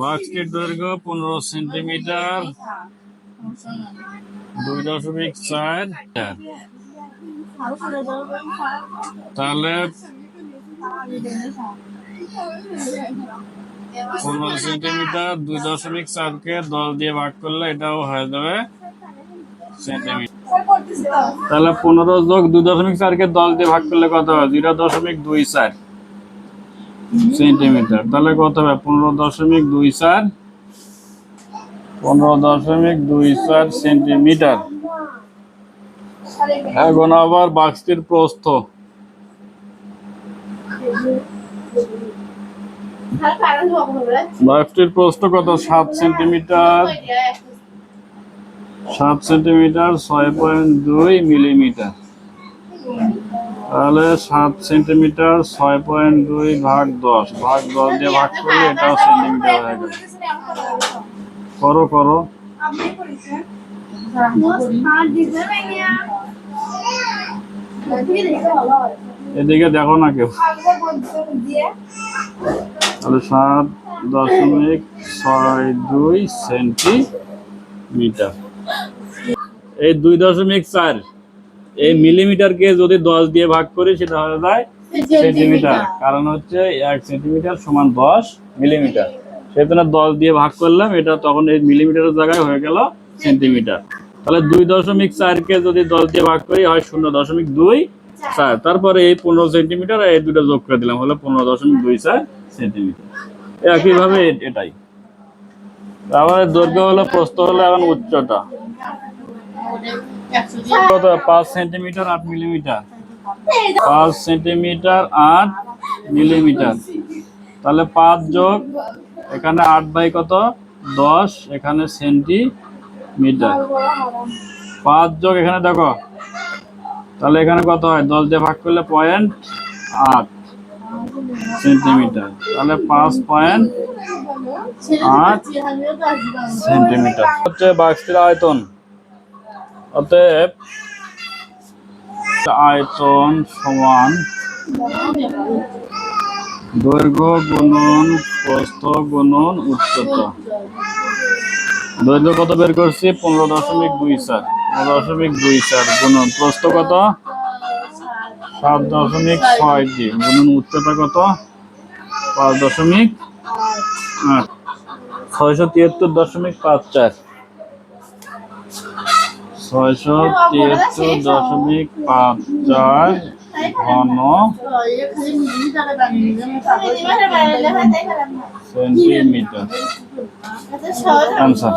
বাক্সটির দৈর্ঘ্য পনেরো সেন্টিমিটার, দুই দশমিক চার তাহলে পনেরো সেন্টিমিটার, দুই দশমিক চারকে দশ দিয়ে ভাগ করলে এটাও হয়ে যাবে সেন্টিমিটার। তাহলে পনেরো যোগ দুই দশমিক চারকে দশ দিয়ে ভাগ করলে কত হবে জিরো দশমিক দুই চার। সেন্টিমিটার। তাহলে কত হবে? পনেরো দশমিক দুই চার। পনেরো দশমিক দুই চার সেন্টিমিটার। এখন আবার বাক্সটির প্রস্থ। বাক্সটির প্রস্থ কত? সাত সেন্টিমিটার। সাত সেন্টিমিটার, ছয় পয়েন্ট দুই মিলিমিটার। তাহলে সাত সেন্টিমিটার ছয় পয়েন্ট দুই ভাগ দশ। ভাগ দশ দিয়ে ভাগ করলে এটাও সেন্টিমিটার হয়ে গেল করো করো। এদিকে দেখো না কেউ। তাহলে সাত দশমিক ছয় দুই সেন্টিমিটার। এই দুই দশমিক চার। এই মিলিমিটারকে যদি দশ দিয়ে ভাগ করি সেটা হয়ে যায় সেন্টিমিটার। কারণ হচ্ছে এক সেন্টিমিটার সমান দশ মিলিমিটার সেজন্য দশ দিয়ে ভাগ করলাম এটা তখন এই মিলিমিটারের জায়গায় হয়ে গেল সেন্টিমিটার। তাহলে দুই দশমিক চারকে যদি দশ দিয়ে ভাগ করি হয় শূন্য দশমিক দুই চার। তারপরে এই পনেরো সেন্টিমিটার এই দুটো যোগ করে দিলাম হলো পনেরো দশমিক দুই চার সেন্টিমিটার। একইভাবে এটাই। তারপরে দৈর্ঘ্য হলো প্রস্থ হলো এখন উচ্চতা। কত? পাঁচ সেন্টিমিটার আট মিলিমিটার। পাঁচ সেন্টিমিটার আট মিলিমিটার। তাহলে পাঁচ যোগ, এখানে আট বাই কত? দশ, এখানে সেন্টিমিটার। পাঁচ যোগ এখানে দেখো, তাহলে এখানে কত হয়? দশ দিয়ে ভাগ করলে পয়েন্ট আট সেন্টিমিটার। তাহলে পাঁচ পয়েন্ট আট সেন্টিমিটার। হচ্ছে বাক্সটির আয়তন। অতএব আয়তন সমান দৈর্ঘ্য গুণন প্রস্থ গুণন উচ্চতা। দৈর্ঘ্য কত বের করছি? পনেরো দশমিক দুই চার। পনেরো দশমিক দুই চার। গুণন প্রস্থ কত? সাত দশমিক ছয় দুই। গুণন উচ্চতা কত? পাঁচ দশমিক আট। ছয়শো তিয়াত্তর দশমিক পাঁচ চার। ছয়শো তিয়াত্তর দশমিক পাঁচ চার ঘন সেন্টিমিটার। আনসার